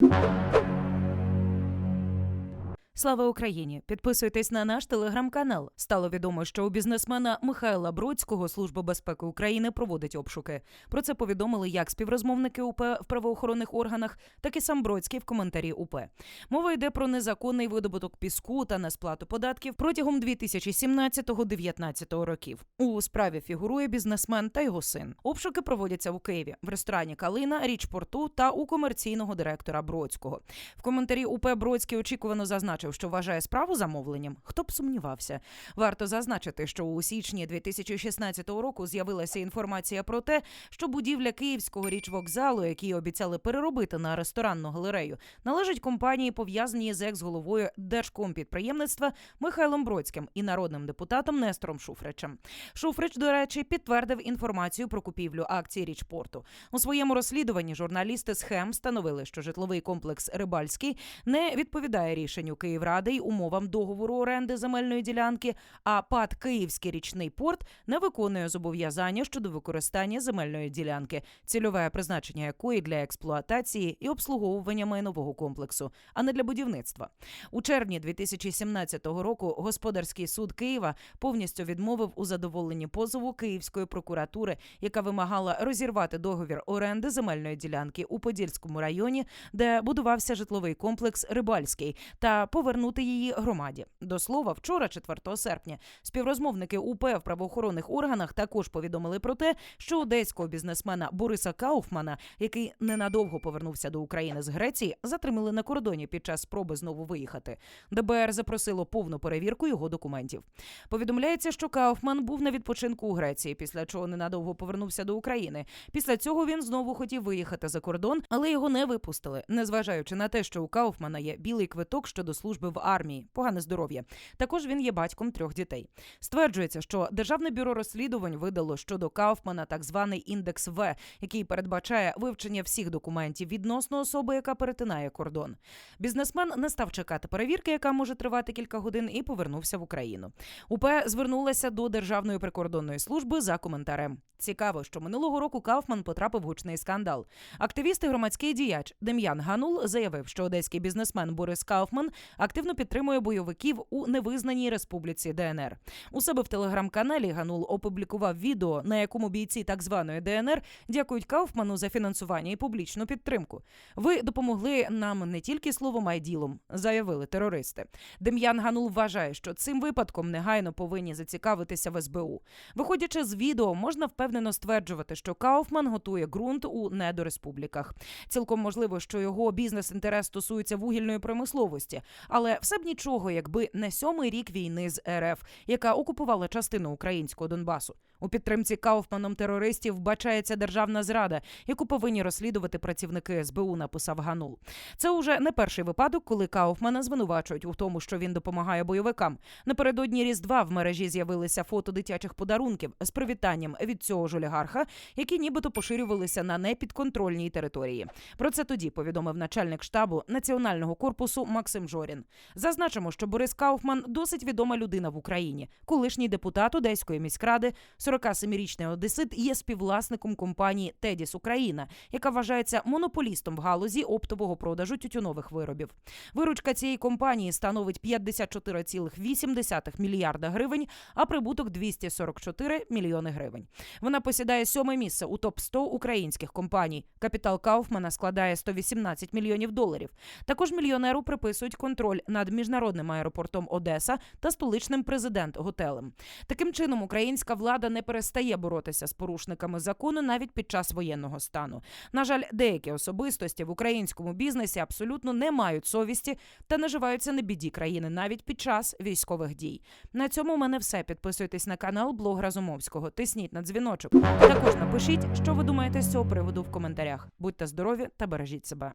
you. Слава Україні! Підписуйтесь на наш телеграм-канал. Стало відомо, що у бізнесмена Михайла Бродського Служба безпеки України проводить обшуки. Про це повідомили як співрозмовники УП в правоохоронних органах, так і сам Бродський в коментарі УП. Мова йде про незаконний видобуток піску та несплату податків протягом 2017-2019 років. У справі фігурує бізнесмен та його син. Обшуки проводяться у Києві в ресторані Калина, річпорту та у комерційного директора Бродського. В коментарі УП Бродський очікувано зазначив, що вважає справу замовленням. Хто б сумнівався? Варто зазначити, що у січні 2016 року з'явилася інформація про те, що будівля київського річвокзалу, який обіцяли переробити на ресторанну галерею, належить компанії, пов'язаній з екс-головою Держкомпідприємництва Михайлом Бродським і народним депутатом Нестором Шуфричем. Шуфрич, до речі, підтвердив інформацію про купівлю акцій річпорту. У своєму розслідуванні журналісти схем встановили, що житловий комплекс Рибальський не відповідає рішенню Київради й умовам договору оренди земельної ділянки. А ПАД Київський річний порт не виконує зобов'язання щодо використання земельної ділянки, цільове призначення якої для експлуатації і обслуговування майнового комплексу, а не для будівництва. У червні 2017 року господарський суд Києва повністю відмовив у задоволенні позову Київської прокуратури, яка вимагала розірвати договір оренди земельної ділянки у Подільському районі, де будувався житловий комплекс Рибальський, та повернути її громаді. До слова, вчора, 4 серпня, співрозмовники УП в правоохоронних органах також повідомили про те, що одеського бізнесмена Бориса Кауфмана, який ненадовго повернувся до України з Греції, затримали на кордоні під час спроби знову виїхати. ДБР запросило повну перевірку його документів. Повідомляється, що Кауфман був на відпочинку у Греції, після чого ненадовго повернувся до України. Після цього він знову хотів виїхати за кордон, але його не випустили, незважаючи на те, що у Кауфмана є білий квиток щодо служби в армії, погане здоров'я. Також він є батьком трьох дітей. Стверджується, що Державне бюро розслідувань видало щодо Кауфмана так званий індекс В, який передбачає вивчення всіх документів відносно особи, яка перетинає кордон. Бізнесмен не став чекати перевірки, яка може тривати кілька годин, і повернувся в Україну. УП звернулася до Державної прикордонної служби за коментарем. Цікаво, що минулого року Кауфман потрапив в гучний скандал. Активіст і громадський діяч Дем'ян Ганул заявив, що одеський бізнесмен Борис Кауфман активно підтримує бойовиків у невизнаній республіці ДНР. У себе в телеграм-каналі Ганул опублікував відео, на якому бійці так званої ДНР дякують Кауфману за фінансування і публічну підтримку. Ви допомогли нам не тільки словом, а й ділом, заявили терористи. Дем'ян Ганул вважає, що цим випадком негайно повинні зацікавитися в СБУ. Виходячи з відео, можна впевнено стверджувати, що Кауфман готує ґрунт у недореспубліках. Цілком можливо, що його бізнес-інтерес стосується вугільної промисловості, але все б нічого, якби не сьомий рік війни з РФ, яка окупувала частину українського Донбасу. У підтримці Кауфманом терористів вбачається державна зрада, яку повинні розслідувати працівники СБУ. Написав Ганул. Це уже не перший випадок, коли Кауфмана звинувачують у тому, що він допомагає бойовикам. Напередодні Різдва в мережі з'явилися фото дитячих подарунків з привітанням від цього ж олігарха, які нібито поширювалися на непідконтрольній території. Про це тоді повідомив начальник штабу національного корпусу Максим Жорін. Зазначимо, що Борис Кауфман досить відома людина в Україні, колишній депутат Одеської міськради, 47-річний одесит є співвласником компанії Тедіс Україна, яка вважається монополістом в галузі оптового продажу тютюнових виробів. Виручка цієї компанії становить 54,8 мільярда гривень, а прибуток 244 мільйони гривень. Вона посідає сьоме місце у топ 100 українських компаній. Капітал Кауфмана складає 118 мільйонів доларів. Також мільйонеру приписують контроль над міжнародним аеропортом Одеса та столичним президент-готелем. Таким чином, українська влада не перестає боротися з порушниками закону навіть під час воєнного стану. На жаль, деякі особистості в українському бізнесі абсолютно не мають совісті та наживаються на біді країни навіть під час військових дій. На цьому у мене все. Підписуйтесь на канал Блог Разумовського. Тисніть на дзвіночок. Також напишіть, що ви думаєте з цього приводу в коментарях. Будьте здорові та бережіть себе.